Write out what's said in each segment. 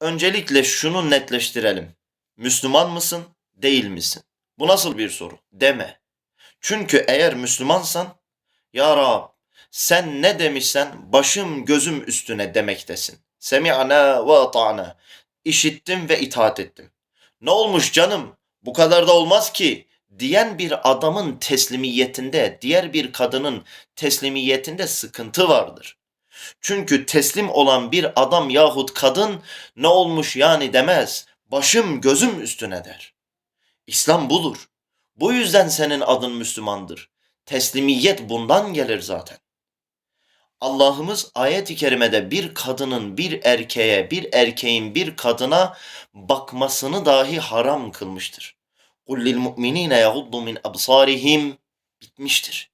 Öncelikle şunu netleştirelim. Müslüman mısın, değil misin? Bu nasıl bir soru? Deme. Çünkü eğer Müslümansan, Ya Rab sen ne demişsen başım gözüm üstüne demektesin. Semi'ana ve ata'na. İşittim ve itaat ettim. Ne olmuş canım? Bu kadar da olmaz ki diyen bir adamın teslimiyetinde, diğer bir kadının teslimiyetinde sıkıntı vardır. Çünkü teslim olan bir adam yahut kadın ne olmuş yani demez. Başım gözüm üstüne der. İslam budur. Bu yüzden senin adın Müslümandır. Teslimiyet bundan gelir zaten. Allah'ımız ayet-i kerimede bir kadının bir erkeğe, bir erkeğin bir kadına bakmasını dahi haram kılmıştır. قُلْ لِلْمُؤْمِنِينَ يَغُضُّ مِنْ أَبْصَارِهِمْ bitmiştir.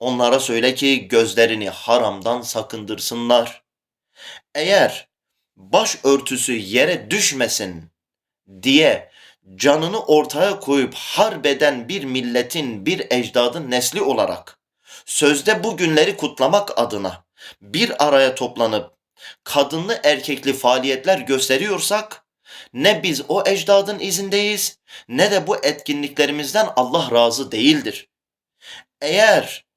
Onlara söyle ki gözlerini haramdan sakındırsınlar. Eğer baş örtüsü yere düşmesin diye canını ortaya koyup harbeden bir milletin, bir ecdadın nesli olarak sözde bu günleri kutlamak adına bir araya toplanıp kadınlı erkekli faaliyetler gösteriyorsak ne biz o ecdadın izindeyiz ne de bu etkinliklerimizden Allah razı değildir. Eğer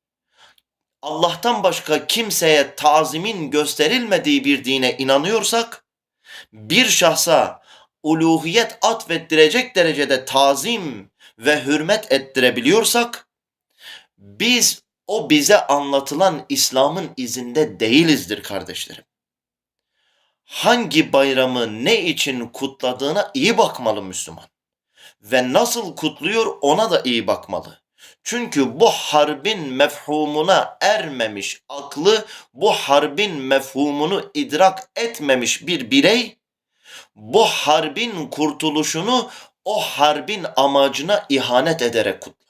Allah'tan başka kimseye tazimin gösterilmediği bir dine inanıyorsak, bir şahsa uluhiyet atfettirecek derecede tazim ve hürmet ettirebiliyorsak, biz o bize anlatılan İslam'ın izinde değilizdir kardeşlerim. Hangi bayramı ne için kutladığına iyi bakmalı Müslüman. Ve nasıl kutluyor ona da iyi bakmalı. Çünkü bu harbin mefhumuna ermemiş aklı, bu harbin mefhumunu idrak etmemiş bir birey, bu harbin kurtuluşunu o harbin amacına ihanet ederek kutlar.